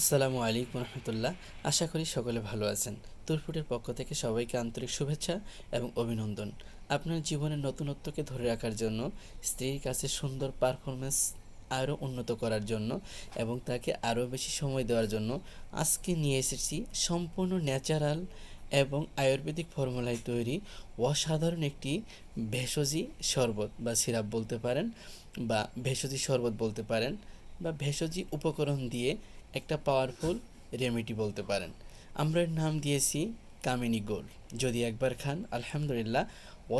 আসসালামু আলাইকুম রহমতুল্লাহ। আশা করি সকলে ভালো আছেন। তুরফুটের পক্ষ থেকে সবাইকে আন্তরিক শুভেচ্ছা এবং অভিনন্দন। আপনার জীবনের নতুনত্বকে ধরে রাখার জন্য, স্ত্রীর কাছে সুন্দর পারফরমেন্স আরও উন্নত করার জন্য এবং তাকে আরও বেশি সময় দেওয়ার জন্য আজকে নিয়ে এসেছি সম্পূর্ণ ন্যাচারাল এবং আয়ুর্বেদিক ফর্মুলায় তৈরি অসাধারণ একটি ভেষজি শরবত বা সিরাপ বলতে পারেন বা ভেষজি শরবত বলতে পারেন বা ভেষজি উপকরণ দিয়ে একটা পাওয়ারফুল রেমেডি বলতে পারেন। আমরা এর নাম দিয়েছি কামিনী গোল। যদি একবার খান, আলহামদুলিল্লাহ,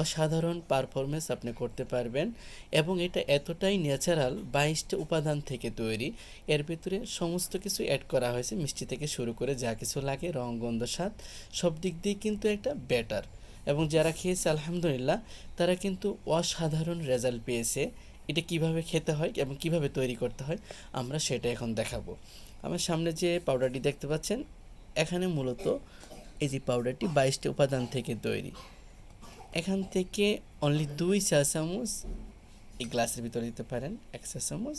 অসাধারণ পারফরমেন্স আপনি করতে পারবেন এবং এটা এতটাই ন্যাচারাল বাইশটা উপাদান থেকে তৈরি, এর ভিতরে সমস্ত কিছু অ্যাড করা হয়েছে, মিষ্টি থেকে শুরু করে যা কিছু লাগে, রং, গন্ধ, স্বাদ, সব দিক দিয়ে কিন্তু একটা বেটার এবং যারা খেয়েছে, আলহামদুলিল্লাহ, তারা কিন্তু অসাধারণ রেজাল্ট পেয়েছে। এটা কীভাবে খেতে হয় এবং কীভাবে তৈরি করতে হয়, আমরা সেটা এখন দেখাবো। আমার সামনে যে পাউডারটি দেখতে পাচ্ছেন, এখানে মূলত এই যে পাউডারটি বাইশটি উপাদান থেকে তৈরি। এখান থেকে অনলি দুই চা চামচ এই গ্লাসের ভিতরে দিতে পারেন, এক চা চামচ,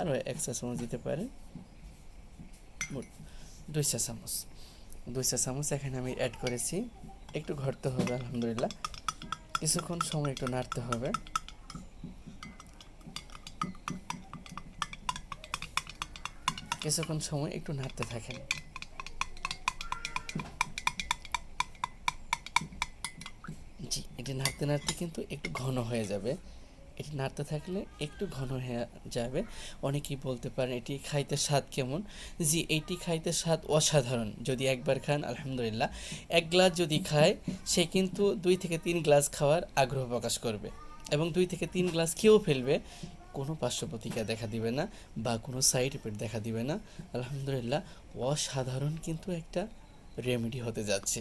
আরও এক চা চামচ দিতে পারেন। দুই চা চামচ। দুই চা চামচ এখানে আমি অ্যাড করেছি। একটু ঘটতে হবে, আলহামদুলিল্লাহ। কিছুক্ষণ সময় একটু নাড়তে হবে। কিছুক্ষণ সময় একটু নাড়তে থাকেন। জি, এটি নাড়তে নাড়তে কিন্তু একটু ঘন হয়ে যাবে। এটি নাড়তে থাকলে একটু ঘন হয়ে যাবে। অনেকেই বলতে পারেন এটি খাইতে স্বাদ কেমন? জি, এটি খাইতে স্বাদ অসাধারণ। যদি একবার খান, আলহামদুলিল্লাহ। এক গ্লাস যদি খায়, সে কিন্তু দুই থেকে তিন গ্লাস খাওয়ার আগ্রহ প্রকাশ করবে এবং দুই থেকে তিন গ্লাস খেয়েও ফেলবে। কোনো পার্শ্ব দেখা দিবে না বা কোনো সাইড এফেক্ট দেখা দিবে না। আলহামদুলিল্লাহ, অসাধারণ কিন্তু একটা রেমেডি হতে যাচ্ছে।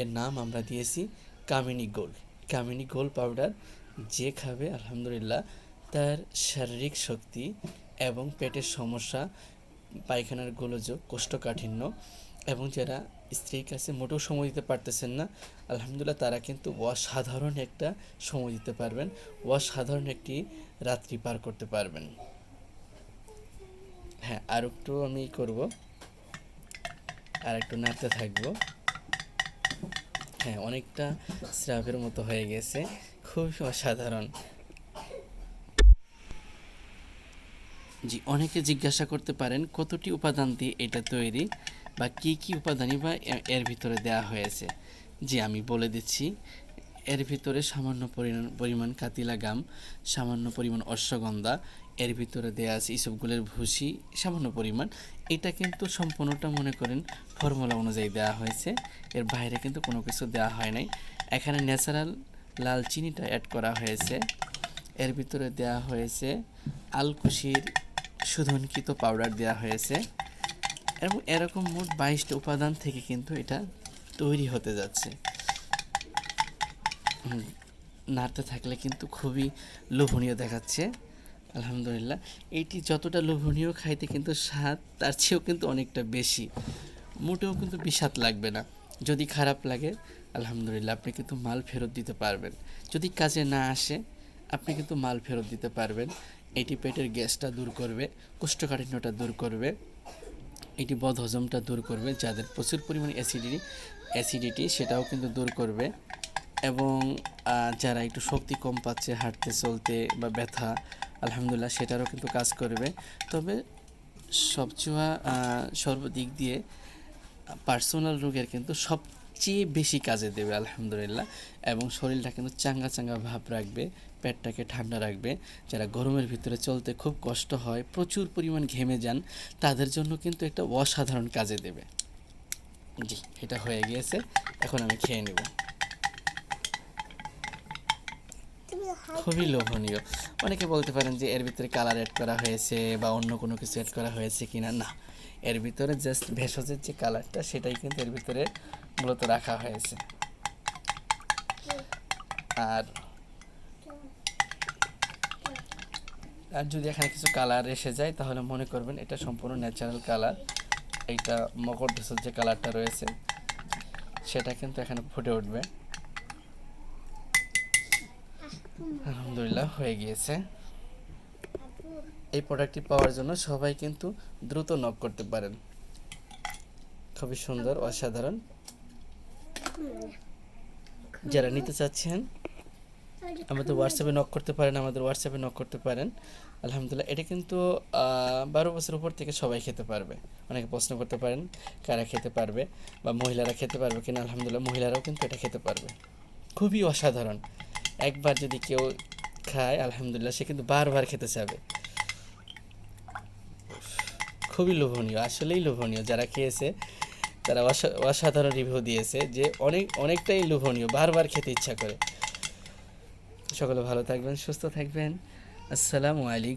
এর নাম আমরা দিয়েছি Kamini gold Kamini gold powder যে খাবে, আলহামদুলিল্লাহ, তার শারীরিক শক্তি এবং পেটের সমস্যা, পায়খানার গোলযোগ, কোষ্ঠকাঠিন্য এবং যারা স্ত্রীর কাছে মোটেও সময় দিতে পারতেছেন না, আলহামদুলিল্লাহ, তারা কিন্তু অসাধারণ একটা সময় দিতে পারবেন। অসাধারণ একটি রাত্রি পার করতে পারবেন। হ্যাঁ আর একটু আমি করব। আর একটু নাড়তে থাকব। হ্যাঁ অনেকটা স্রাবের মতো হয়ে গেছে। খুবই অসাধারণ। জি, অনেকে জিজ্ঞাসা করতে পারেন, কতটি উপাদান দিয়ে এটা তৈরি বা কি কি উপাদানই বা এর ভিতরে দেওয়া হয়েছে? জি, আমি বলে দিচ্ছি। এর ভিতরে সামান্য পরিমাণ কাতিলা গাম, সামান্য পরিমাণ অশ্বগন্ধা, এর ভিতরে দেওয়া আছে ইসবগুলের ভুসি, সামান্য পরিমাণ। এটা কিন্তু সম্পূর্ণটা মনে করেন ফর্মুলা অনুযায়ী দেওয়া হয়েছে। এর বাইরে কিন্তু কোনো কিছু দেওয়া হয় নাই। এখানে ন্যাচারাল লাল চিনিটা অ্যাড করা হয়েছে। এর ভিতরে দেওয়া হয়েছে আলকুশির শোধনকৃত পাউডার দেওয়া হয়েছে। এবং এরকম মোট বাইশটা উপাদান থেকে কিন্তু এটা তৈরি হতে যাচ্ছে। নাড়তে থাকলে কিন্তু খুবই লোভনীয় দেখাচ্ছে, আলহামদুলিল্লাহ। এটি যতটা লোভনীয় খাইতে কিন্তু স্বাদ, তার চেয়েও কিন্তু অনেকটা বেশি। মোটেও কিন্তু বিষাদ লাগবে না। যদি খারাপ লাগে, আলহামদুলিল্লাহ, আপনি কিন্তু মাল ফেরত দিতে পারবেন। যদি কাজে না আসে, আপনি কিন্তু মাল ফেরত দিতে পারবেন। এটি পেটের গ্যাসটা দূর করবে, কোষ্ঠকাঠিন্যটা দূর করবে, এটি বদহজমটা দূর করবে, যাদের প্রচুর পরিমাণে অ্যাসিডিটি অ্যাসিডিটি, সেটাও কিন্তু দূর করবে। এবং যারা একটু শক্তি কম পাচ্ছে, হাঁটতে, চলতে বা ব্যথা, আলহামদুলিল্লাহ সেটারও কিন্তু কাজ করবে। তবে সবচেয়ে সর্বদিক দিয়ে পার্সোনাল রোগের কিন্তু সবচেয়ে বেশি কাজে দেবে, আলহামদুলিল্লাহ। এবং শরীরটা কিন্তু চাঙ্গা চাঙ্গা ভাব রাখবে, পেটটাকে ঠান্ডা রাখবে। যারা গরমের ভিতরে চলতে খুব কষ্ট হয়, প্রচুর পরিমাণ ঘেমে যান, তাদের জন্য কিন্তু একটা অসাধারণ কাজে দেবে। জি, এটা হয়ে গিয়েছে। এখন আমি খেয়ে নেব। খুবই লোভনীয়। অনেকে বলতে পারেন যে, এর ভিতরে কালার অ্যাড করা হয়েছে বা অন্য কোনো কিছু অ্যাড করা হয়েছে কিনা? না। এর ভিতরে জাস্ট ভেষজের যে কালারটা সেটাই কিন্তু এর ভিতরে মূলত রাখা হয়েছে। আর আর যদি এখানে কিছু কালার এসে যায়, তাহলে মনে করবেন এটা সম্পূর্ণ ন্যাচারাল কালার এইটা মকর ভেষজ যে কালারটা রয়েছে, সেটা কিন্তু এখানে ফুটে উঠবে। আলহামদুলিল্লাহ, হয়ে গিয়েছে। এই প্রোডাক্টটি পাওয়ার জন্য সবাই কিন্তু দ্রুত নক করতে পারেন। খুবই সুন্দর, অসাধারণ। যারা নিতে চাচ্ছেন, আমাদের হোয়াটসঅ্যাপে নক করতে পারেন, আমাদের হোয়াটসঅ্যাপে নক করতে পারেন। আলহামদুলিল্লাহ, এটা কিন্তু বারো বছর উপর থেকে সবাই খেতে পারবে। অনেকে প্রশ্ন করতে পারেন, কারা খেতে পারবে? বা মহিলারা খেতে পারবে কিনা? আলহামদুলিল্লাহ, মহিলারাও কিন্তু এটা খেতে পারবে। খুবই অসাধারণ। একবার যদি কেউ খায়, আলহামদুলিল্লাহ, সে কিন্তু বারবার খেতে চাবে। খুবই লোভনীয়, আসলেই লোভনীয়। যারা খেয়েছে, তারা অসা- অসাধারণ রিভিউ দিয়েছে যে অনেক, অনেকটাই লোভনীয়, বারবার খেতে ইচ্ছা করে। সকলে ভালো থাকবেন, সুস্থ থাকবেন। আসসালামু আলাইকুম।